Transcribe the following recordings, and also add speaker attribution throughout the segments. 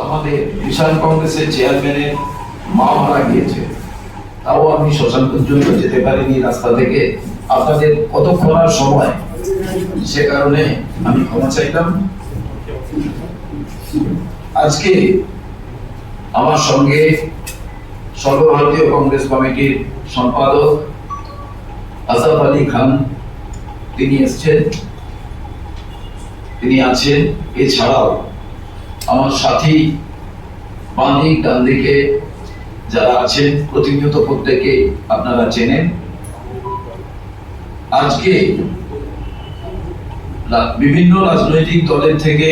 Speaker 1: আমাদের কিষাণ কংগ্রেসের চেয়ারম্যানের মা মারা গিয়েছে। তাও আমি শ্মশান পর্যন্ত যেতে পারিনি রাস্তা থেকে। আপনাদের সময়? সে কারণে আমি ক্ষমা আজকে আমার সঙ্গে সর্বভারতীয় কংগ্রেস কমিটির সম্পাদক আসাফ আলী খান, তিনি এসছেন। তিনি আছেন। এছাড়াও আমার সাথী ডান দিকে যারা আছেন, প্রতিনিয়ত প্রত্যেকে আপনারা চেনেন। আজকে বিভিন্ন রাজনৈতিক দলের থেকে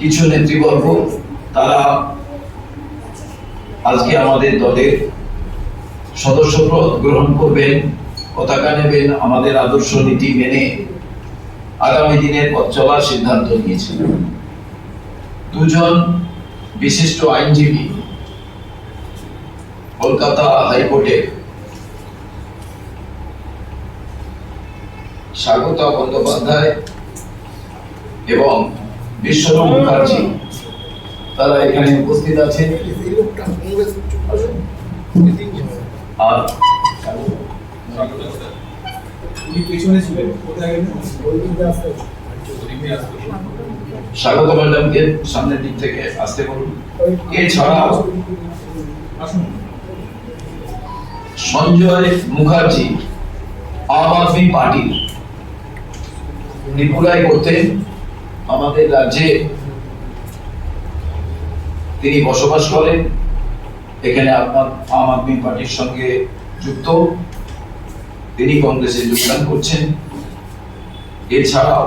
Speaker 1: কিছু নেতৃবর্গ, তারা আজকে আমাদের দলের সদস্যপদ গ্রহণ করবেন, পতাকা নেবেন, আমাদের আদর্শ নীতি মেনে আগামী দিনের পথ চলার সিদ্ধান্ত নিয়েছেন। দুজন বিশিষ্ট আইনজীবী কলকাতা হাইকোর্টে স্বাগতা বন্দ্যোপাধ্যায় এবং বিশ্বরূপ মুখার্জি তারা এখানে উপস্থিত আছেন। আর
Speaker 2: পেছনে ছিলেন কোথায় গেলেন?
Speaker 1: স্বাগত ম্যাডামকে সামনের দিক থেকে আসতে বলুন। এছাড়াও সঞ্জয় মুখার্জি, আম আদমি পার্টির ত্রিপুরায় করতেন আমাদের রাজ্যে। তিনি বসবাস করেন। এখানে আপনার আম আদমি পার্টির সঙ্গে যুক্ত। তিনি কংগ্রেসে যোগদান করছেন। এছাড়াও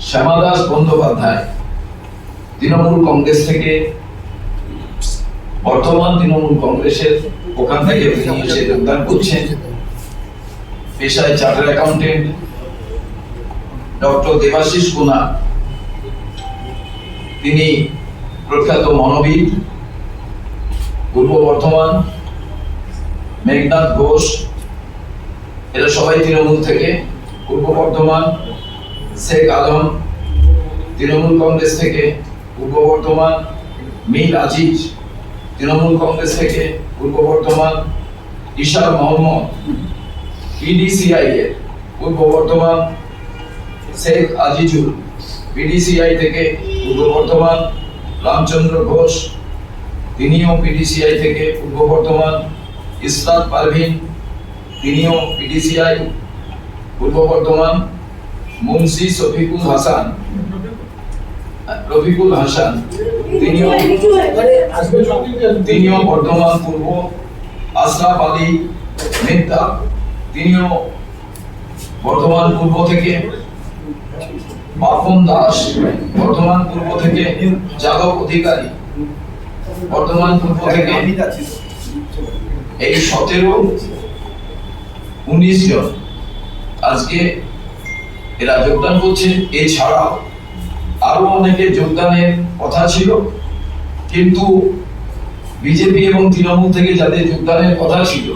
Speaker 1: শ্যামাদাস বন্দ্যোপাধ্যায়, তৃণমূল কংগ্রেস থেকে, বর্তমান তৃণমূল কংগ্রেসের ওখান থেকে এসে যোগদান করছেন। পেশায় charter accountant, doctor Debashis Kuna তিনি প্রখ্যাত মনোবিদ, পূর্ব বর্ধমান, মেঘনাথ ঘোষ। এরা সবাই তৃণমূল থেকে, পূর্ব বর্ধমান। শেখ আলম, তৃণমূল কংগ্রেস থেকে পূর্ব বর্ধমান মীর আজিজ, তৃণমূল কংগ্রেস থেকে পূর্ব বর্ধমান, ইশার মোহাম্মদ পিডিসিআই এর পূর্ব বর্ধমান, শেখ আজিজুল পিডিসিআই থেকে পূর্ব বর্ধমান, রামচন্দ্র ঘোষ, তিনিও পিডিসিআই থেকে পূর্ব বর্ধমান, ইসরাত পারভিন, তিনিও পিডিসিআই পূর্ব বর্ধমান মুন্সি শফিকুল হাসান। রফিকুল হাসান। তিনিও তিনিও বর্ধমান পূর্ব আশরাফ আলী মেহতা তিনিও বর্ধমান পূর্ব থেকে বাপন দাস, বর্ধমান পূর্ব থেকে যাদব অধিকারী। বর্ধমান পূর্ব থেকে এই সতেরো উনিশ জন। আজকে এরা যোগদান করছে। এছাড়াও আরও অনেকে যোগদানের কথা ছিল। কিন্তু বিজেপি এবং তৃণমূল থেকে যাদের যোগদানের কথা ছিল,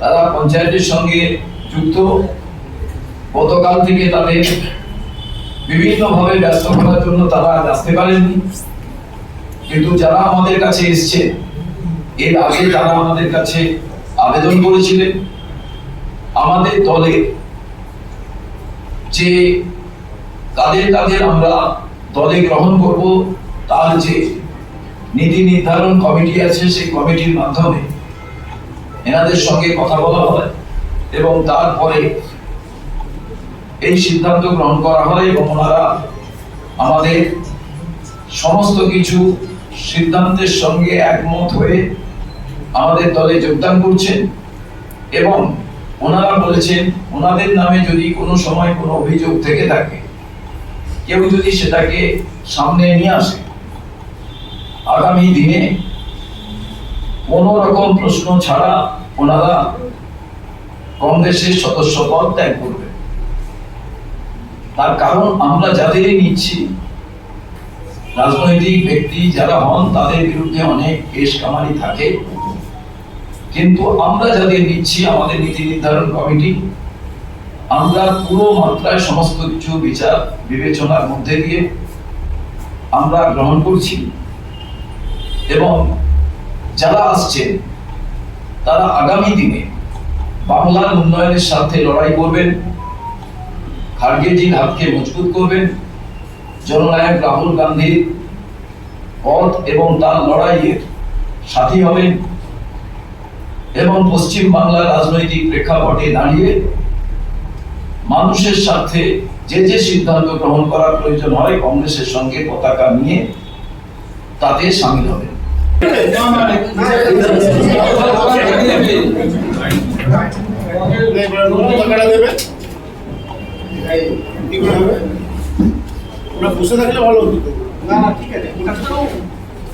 Speaker 1: তারা পঞ্চায়েতের সঙ্গে যুক্ত। গতকাল থেকে তাদের বিভিন্নভাবে ব্যস্ত করার জন্য তারা আসতে পারেননি। কিন্তু যারা আমাদের কাছে এসছে, এর আগে যারা আমাদের কাছে আবেদন করেছিলেন, আমাদের দলে যে তাদের কাদের আমরা দলে গ্রহণ করব, তার যে নীতি নির্ধারণ কমিটি আছে, সেই কমিটির মাধ্যমে এনাদের সঙ্গে কথা বলা হয় এবং তারপরে এই সিদ্ধান্ত গ্রহণ করা হয় এবং ওনারা আমাদের সমস্ত কিছু সিদ্ধান্তের সঙ্গে একমত হয়ে আমাদের দলে যোগদান করছেন এবং ওনারা বলেছেন, ওনাদের নামে যদি কোনো সময় কোনো অভিযোগ থেকে থাকে, কেউ যদি সেটাকে সামনে নিয়ে আসে, আগামী দিনে কোন রকম প্রশ্ন ছাড়া ওনারা কংগ্রেসের সদস্য পদ ত্যাগ করবে। তার কারণ আমরা যাদেরই নিচ্ছি, রাজনৈতিক ব্যক্তি যারা হন, তাদের বিরুদ্ধে অনেক কেস কামারি থাকে। কিন্তু আমরা যাদের নিচ্ছি আমাদের নীতি নির্ধারণ কমিটি, আমরা পুরো মাত্রায় সমস্ত কিছু বিচার, বিবেচনার মধ্যে দিয়ে আমরা গ্রহণ করছি। এবং যারা আসছেন, তারা আগামী দিনে বাংলার উন্নয়নের সাথে লড়াই করবেন খার্গেজির হাতকে মজবুত করবেন, জননায়ক রাহুল গান্ধীর পথ এবং তার লড়াইয়ের সাথী হবেন। এবং পশ্চিম বাংলার রাজনৈতিক প্রেক্ষাপটে দাঁড়িয়ে মানুষের স্বার্থে যে যে সিদ্ধান্ত গ্রহণ করার প্রয়োজন হয় কংগ্রেসের সঙ্গে পতাকা নিয়ে তাতে সামিল
Speaker 3: হবে
Speaker 2: ঠিক আছে।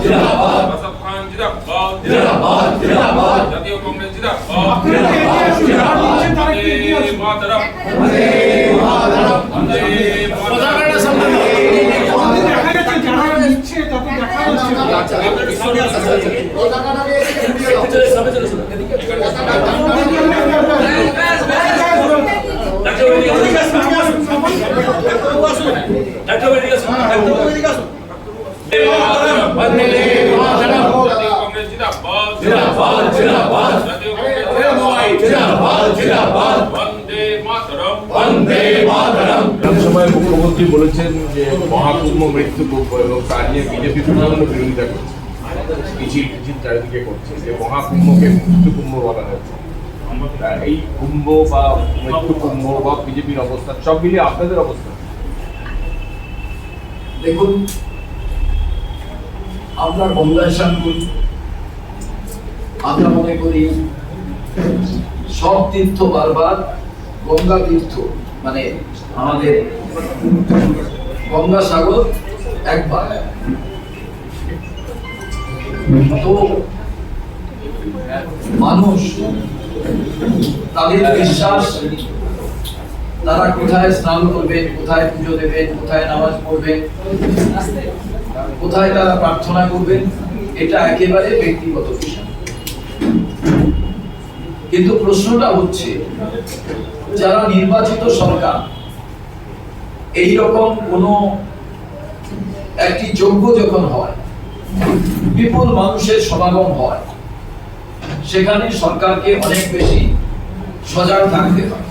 Speaker 4: जिंदाबाद जिंदाबाद असफ खान जिंदाबाद जिंदाबाद जिंदाबाद जातीय कांग्रेस जिंदाबाद वंदे मातरम वंदे मातरम वंदे
Speaker 3: পতাকাটা
Speaker 4: मातरम
Speaker 3: সামনে দাও।
Speaker 5: মুখ্যমন্ত্রী বলেছেন যে মহাকুম্ভ মৃত্যু এবং তা নিয়ে বিজেপি বিরোধিতা করছে। মিছিল মিছিল চারিদিকে করছে যে মহাকুম্ভকে বলা হয়েছে। এই কুম্ভ বা বা বিজেপির অবস্থা সব মিলিয়ে আপনাদের অবস্থা?
Speaker 1: দেখুন আপনার আমরা মনে করি সব তীর্থ বারবার গঙ্গা তীর্থ। মানে আমাদের গঙ্গা সাগর একবার মানুষ তাদের বিশ্বাস, তারা কোথায় স্নান করবেন, কোথায় পুজো দেবেন, কোথায় নামাজ পড়বেন, কোথায় তারা প্রার্থনা করবেন, এটা একেবারে ব্যক্তিগত বিষয়। কিন্তু প্রশ্নটা হচ্ছে যারা নির্বাচিত সরকার এই রকম কোন একটি যোগ্য যখন হয়, বিপুল মানুষের সমাগম হয়, সেখানে সরকারকে অনেক বেশি সজাগ থাকতে হয়।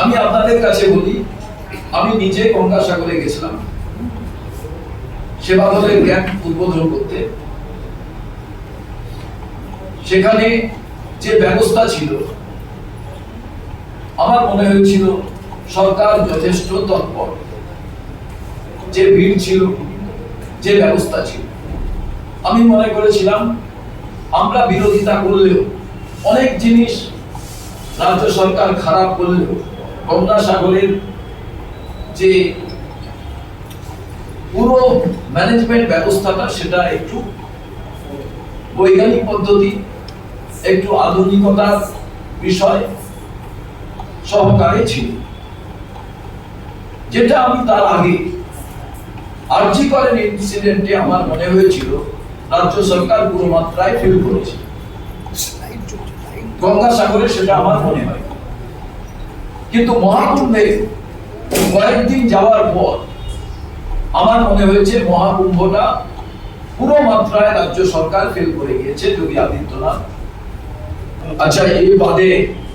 Speaker 1: আমি আপনাদের কাছে বলি, আমি নিজে গঙ্গাসাগরে গেছিলাম। সেবা দলের ক্যাম্প উদ্বোধন করতে। সেখানে যে ব্যবস্থা ছিল আমার মনে হয়েছিল সরকার যথেষ্ট তৎপর। যে ভিড় ছিল, যে ব্যবস্থা ছিল। আমি মনে করেছিলাম, আমরা বিরোধিতা করলেও, অনেক জিনিস রাজ্য সরকার খারাপ করলেও গঙ্গাসাগরের যে পুরো ম্যানেজমেন্ট ব্যবস্থাটা, সেটা একটু বৈজ্ঞানিক পদ্ধতি, একটু আধুনিকতার বিষয় সহকারে ছিল। যেটা আমি তার আগে আর্জি করেন ইনসিডেন্টে আমার মনে হয়েছিল, রাজ্য সরকার পুরো মাত্রায় ফেল করেছে। গঙ্গাসাগরে সেটা আমার মনে হয়। কিন্তু মহাকুম্ভে কয়েকদিন যাওয়ার পর আমার মনে হয়েছে মহাকুম্ভটা পুরো মাত্রায় রাজ্য সরকার ফেল করে গিয়েছে, যোগী আদিত্যনাথ। আচ্ছা এই বাদে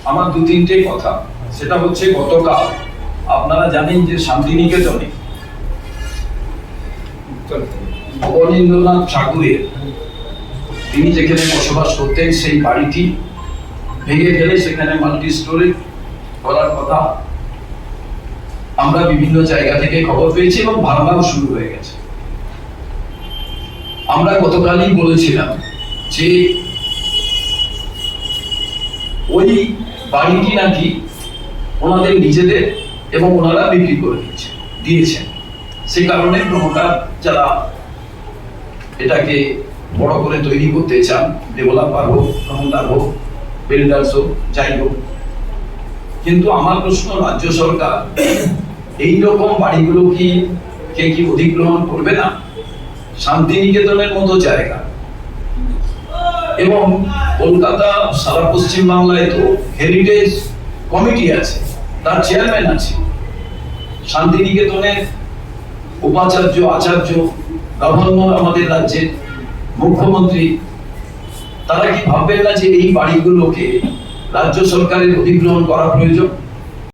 Speaker 1: আমার দু তিনটে কথা। সেটা হচ্ছে গতকাল। আপনারা জানেন যে শান্তিনিকেতনে অবনীন্দ্রনাথ ঠাকুরের তিনি যেখানে বসবাস করতেন, সেই বাড়িটি ভেঙে গেলে সেখানে মাল্টি স্টোরি করার কথা আমরা বিভিন্ন জায়গা থেকে খবর পেয়েছি এবং ভাঙাও শুরু হয়ে গেছে। আমরা গতকালই বলেছিলাম যে ওই বাড়িটি নাকি ওনাদের নিজেদের এবং ওনারা বিক্রি করে দিয়েছে, দিয়েছেন। সে কারণে প্রমোটার যারা এটাকে বড় করে তৈরি করতে চান ডেভেলপার হোক প্রমোটার হোক বিল্ডার্স হোক যাই হোক। কিন্তু আমার প্রশ্ন, রাজ্য সরকার এই রকম বাড়িগুলো কি, কে কি অধিগ্রহণ করবে না? শান্তিনিকেতনের মতো জায়গা। এবং কলকাতা, সারা পশ্চিম বাংলায় তো হেরিটেজ কমিটি আছে। তার চেয়ারম্যান আছে। শান্তিনিকেতনের উপাচার্য, আচার্য গভর্নর আমাদের রাজ্যের মুখ্যমন্ত্রী, তারা কি ভাববেন না যে এই বাড়িগুলোকে রাজ্য সরকারের অধিগ্রহণ করা প্রয়োজন?